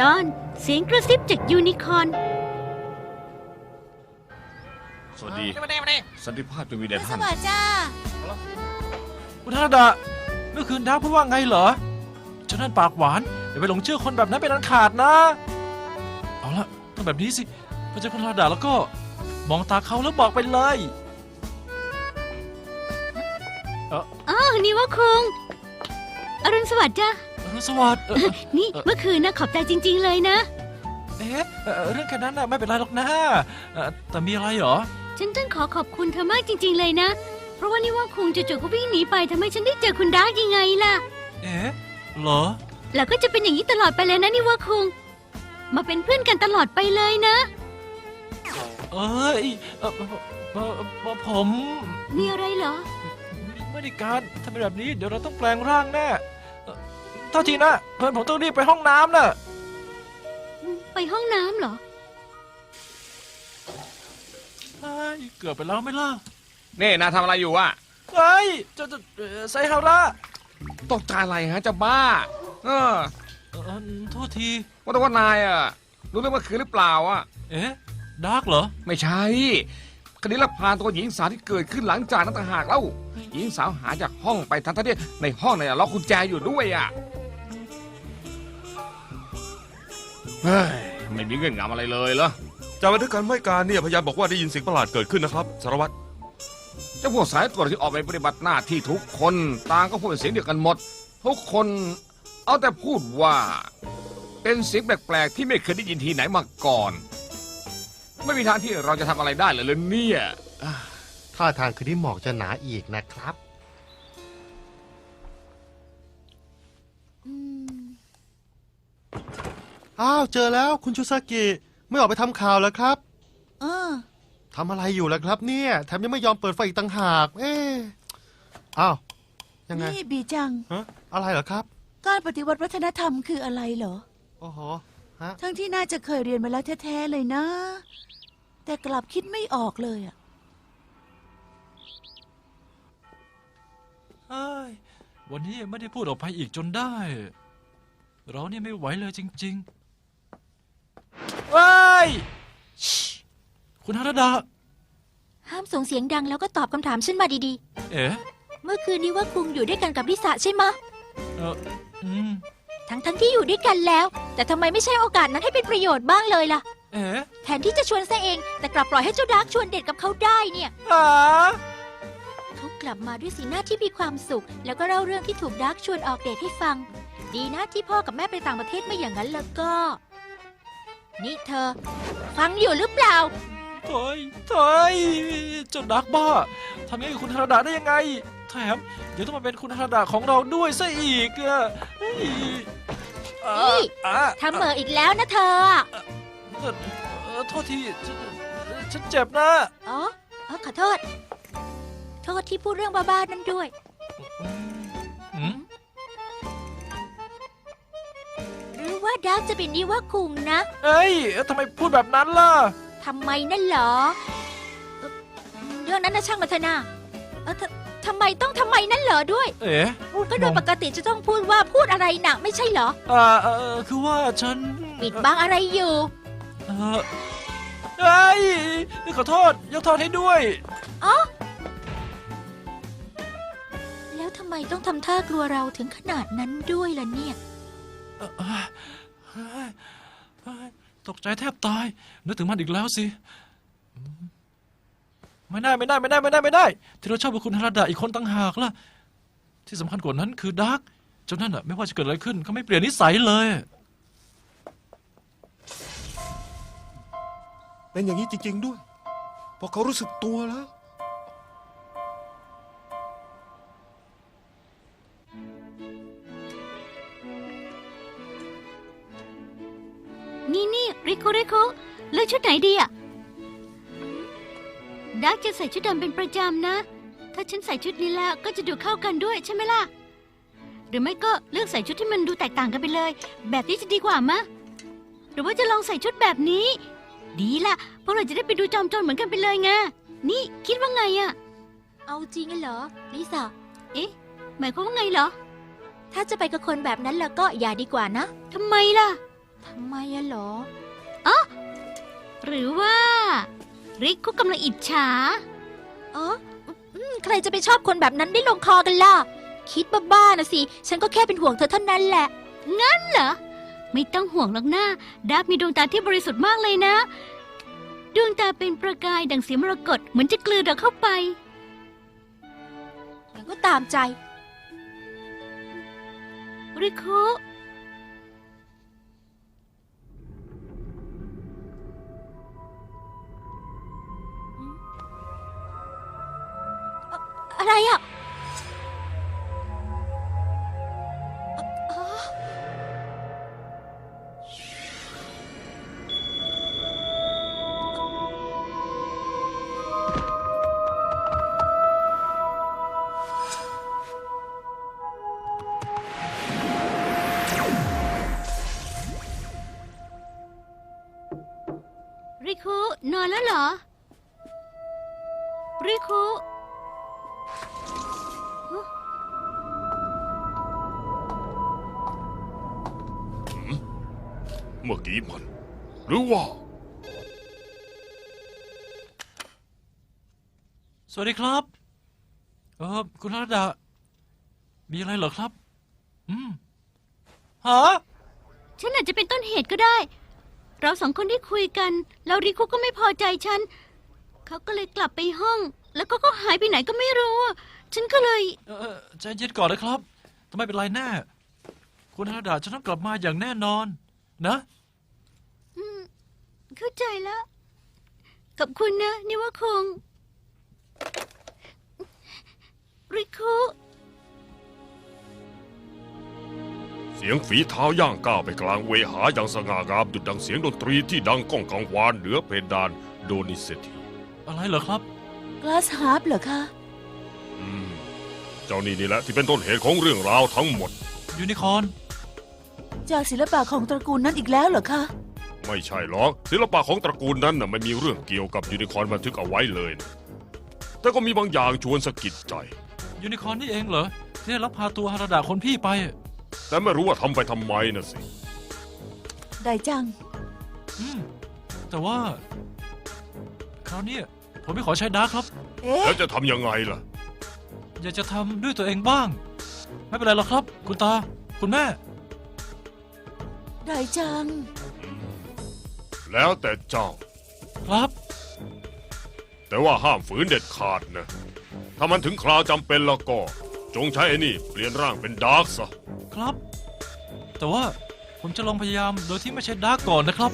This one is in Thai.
ตอนเสียงกระซิบจากยูนิคอร์นสวัสดีมาเด้มาเด้สันติภาพจะมีแด่สท่านวัสดีจ้าคุณธนดาเมื่อคืนดาวพูดว่าไงเหรอเจ้านั่นปากหวานอย่าไปหลงเชื่อคนแบบนั้นเป็นอันขาดนะ เอาละต้องแบบนี้สิพอเจอคุณธนดาแล้วก็มองตาเขาแล้วบอกไปเลยอ้าวนี่ว่าคุงอรุณสวัสดิ์จ้ะอรุณ สวัสดิ์เอ่อนี่เอ่อเมื่อคืนนะขอบใจจริง ๆ เลยนะ เอ๊ะเอ่อเรื่องแค่นั้นน่ะไม่เป็นไรหรอกนะเอ่อแต่มีอะไรเหรอ ฉันต้องขอขอบคุณเธอมากจริง ๆ เลยนะ เพราะว่านี่ว่าคุงจู่ๆก็วิ่งหนีไปทำให้ฉันได้เจอคุณดาร์กยังไงล่ะ เอ๊ะเหรอ แล้วก็จะเป็นอย่างนี้ตลอดไปเลยนะนี่ว่าคุงมาเป็นเพื่อนกันตลอดไปเลยนะ เอ้ยเอ่อเอ่อเอ่อผมมีอะไรเหรอ ไม่ได้การถ้าเป็นแบบนี้เดี๋ยวเราต้องแปลงร่างแน่เอ่อเท่าทีนะเพื่อนผมต้องรีบไปห้องน้ำน่ะ ไปห้องน้ำเหรอ เฮ้ยเกือบไปแล้วไหม่ล่ะนี่นายทำอะไรอยู่อะเฮ้ยจะจะเอ่อไซฮาระตกใจอะไรฮะจะบ้า เออเอ่อโทษที ว่าแต่ว่านายอะรู้เรื่องเมื่อคืนหรือเปล่าอะเอ๊ะดาร์กเหรอ ไม่ใช่คดีลักพาตัวหญิงสาวที่เกิดขึ้นหลังจากนั้นต่างหากเล่าหญิงสาวหายจากห้องไปทั้งๆที่ในห้องเนี่ยล็อกกุญแจอยู่ด้วยอะ เฮ้ยไม่มีเงื่อนงำอะไรเลยเหรอจากบันทึกการให้การเนี่ยพยานบอกว่าได้ยินเสียงประหลาดเกิดขึ้นนะครับสารวัตรเจ้าพวกสายตรวจที่ออกไปปฏิบัติหน้าที่ทุกคนต่างก็พูดเป็นเสียงเดียวกันหมด ทุกคนเอาแต่พูดว่า เป็นเสียงแปลกๆที่ไม่เคยได้ยินทีไหนมาก่อน ไม่มีทางที่เราจะทำอะไรได้เลยเลยเนี่ย ท่าทางคืนนี้หมอกจะหนาอีกนะครับ อ้าวเจอแล้วคุณชูซากิไม่ออกไปทำข่าวแล้วครับเออทำอะไรอยู่ล่ะครับ เนี่ยแถมยังไม่ยอมเปิดไฟอีกต่างหาก เอ๊ะอ้าวยังไงนี่บีจัง ฮะอะไรเหรอครับการปฏิวัติวัฒนธรรมคืออะไรเหรอ โอ้โหฮะทั้งที่น่าจะเคยเรียนมาแล้วแท้ๆเลยนะ แต่กลับคิดไม่ออกเลยอะเฮ้ยวันนี้ไม่ได้พูดออกไปอีกจนได้ เราเนี่ยไม่ไหวเลยจริงๆ เฮ้ยชิคุณฮาราดา ห้ามส่งเสียงดังแล้วก็ตอบคำถามฉันมาดีเอ๊ะๆเมื่อคืนนี้ว่าคุงอยู่ด้วยกันกับลิสาใช่ไหมะ เอออืมทั้งทั้งๆที่อยู่ด้วยกันแล้ว แต่ทำไมไม่ใช่โอกาสนั้นให้เป็นประโยชน์บ้างเลยล่ะ เอ๊ะแทนที่จะชวนซะเอง แต่กลับปล่อยให้เจ้าดาร์กชวนเดทกับเขาได้เนี่ยหาเขากลับมาด้วยสีหน้าที่มีความสุข แล้วก็เล่าเรื่องที่ถูกดาร์กชวนออกเดทให้ฟัง ดีนะที่พ่อกับแม่ไปต่างประเทศไม่อย่างนั้นแล้วก็ นี่เธอ ฟังอยู่หรือเปล่าถอยถอยเจ้าดักบ้าทำอย่างนี้กับคุณฮาราดาได้ยังไง แถมเดี๋ยวต้องมาเป็นคุณฮาราดาของเราด้วยซะอีกอะเฮ้ยอะนี่อะทำเหมออีกแล้วนะเธออะเอ่อเอ่อโทษทีฉันฉันเจ็บนะอ๋อเออขอโทษ โทษที่พูดเรื่องบ้าๆนั่นด้วย อื ว่าดาร์กจะเป็นนี่ว่าคุงนะเอ้ยทำไมพูดแบบนั้นล่ะทำไมนั่นเหรอเอ่อเรื่องนั้นนะช่างมันเถอะนะเออททำไมต้องทำไมนั่นเหรอด้วย เอ๋ก็โดยปกติจะต้องพูดว่าพูดอะไรหนักไม่ใช่เหรออ่าเออคือว่าฉันปิดบังอะไรอยู่เออเอ้ยขอโทษยกโทษให้ด้วยแล้วทำไมต้องทำท่ากลัวเราถึงขนาดนั้นด้วยล่ะเนี่ย ตกใจแทบตาย นึกถึงมันอีกแล้วสิ ไม่ได้ไม่ได้ไม่ได้ไม่ได้ไม่ได้ ที่เราชอบเป็นคุณฮาราดาอีกคนต่างหากล่ะ ที่สำคัญกว่านั้นคือดาร์กเจ้านั่นอะไม่ว่าจะเกิดอะไรขึ้นเขาไม่เปลี่ยนนิสัยเลย เป็นอย่างนี้จริง ๆ ด้วยเพอเขารู้สึกตัวแล้ว อกชุดไหนดีอะดักจะใส่ชุดดำเป็นประจำนะ ถ้าฉันใส่ชุดนี้แล้วก็จะดูเข้ากันด้วยใช่ไหมล่ะ หรือไม่ก็เลือกใส่ชุดที่มันดูแตกต่างกันไปเลย แบบนี้จะดีกว่ามะ หรือว่าจะลองใส่ชุดแบบนี้ ดีล่ะเพราะเราจะได้ไปดูจอมโจรเหมือนกันไปเลยไง นี่คิดว่าไงอะเอาจริงเหรอลิซ่าหมายความว่าไงเหรอ ถ้าจะไปกับคนแบบนั้นแล้วก็อย่าดีกว่านะทำไมล่ะทำไมอะเหรอ หรือว่าริกคุกกำลังอิจฉาอ๋ออืมใครจะไปชอบคนแบบนั้นได้ลงคอกันล่ะ คิดบ้าๆนะสิ ฉันก็แค่เป็นห่วงเธอเท่านั้นแหละเหรอ ไม่ต้องห่วงหรอกนะดักมีดวงตาที่บริสุทธิ์มากเลยนะ ดวงตาเป็นประกายดังสีมรกตเหมือนจะกลืนเราเข้าไปแล้วก็ตามใจ ริคุ อะไรอะอ๋อริคุนอนแล้วเหรอ ริคุ เมื่อกี้มัน หรือว่า สวัสดีครับ เออคุณธรดา มีอะไรเหรอครับ อืมฮะฉันอาจจะเป็นต้นเหตุก็ได้ เราสองคนได้คุยกัน แล้วริคุก็ไม่พอใจฉัน เขาก็เลยกลับไปห้อง แล้วก็ก็หายไปไหนก็ไม่รู้อะฉันก็เลยเออเออใจเย็นก่อนนะครับทำไมเป็นไรแน่ คุณธรดาจะต้องกลับมาอย่างแน่นอน นะเข้าใจแล้วกับคุณนะนี่ว่าคง ริคุ เสียงฝีเท้าย่างก้าวไปกลางเวหาอย่างสง่างามดุจดังเสียงดนตรีที่ดังก้องกังวานเหนือเพดานโดนิเซทีอะไรเหรอครับ กลาสฮาร์ปเหรอคะ อืม เจ้านี่นี่แหละที่เป็นต้นเหตุของเรื่องราวทั้งหมด ยูนิคอร์น จากศิลปะของตระกูลนั้นอีกแล้วเหรอคะ ไม่ใช่หรอกศิลปะของตระกูลนั้นน่ะไม่มีเรื่องเกี่ยวกับยูนิคอร์นบันทึกเอาไว้เลยนะแต่ก็มีบางอย่างชวนสะกิดใจ ยูนิคอร์นนี่เองเหรอที่ได้รับพาตัวฮาราดาคนพี่ไป แต่ไม่รู้ว่าทำไปทำไมนะสิ ได้จัง อืม แต่ว่า คราวเนี้ยผมไม่ขอใช้ดาร์คครับ เอ๊ะ แล้วจะทำยังไงล่ะ อยากจะทำด้วยตัวเองบ้าง ไม่เป็นไรหรอกครับ คุณตา คุณแม่ ได้จัง แล้วแต่เจ้า ครับ แต่ว่าห้ามฝืนเด็ดขาดนะ ถ้ามันถึงคราวจำเป็นแล้วก็ จงใช้ไอ้นี่เปลี่ยนร่างเป็นดาร์กซะ ครับ แต่ว่าผมจะลองพยายามโดยที่ไม่ใช่ดาร์กก่อนนะครับ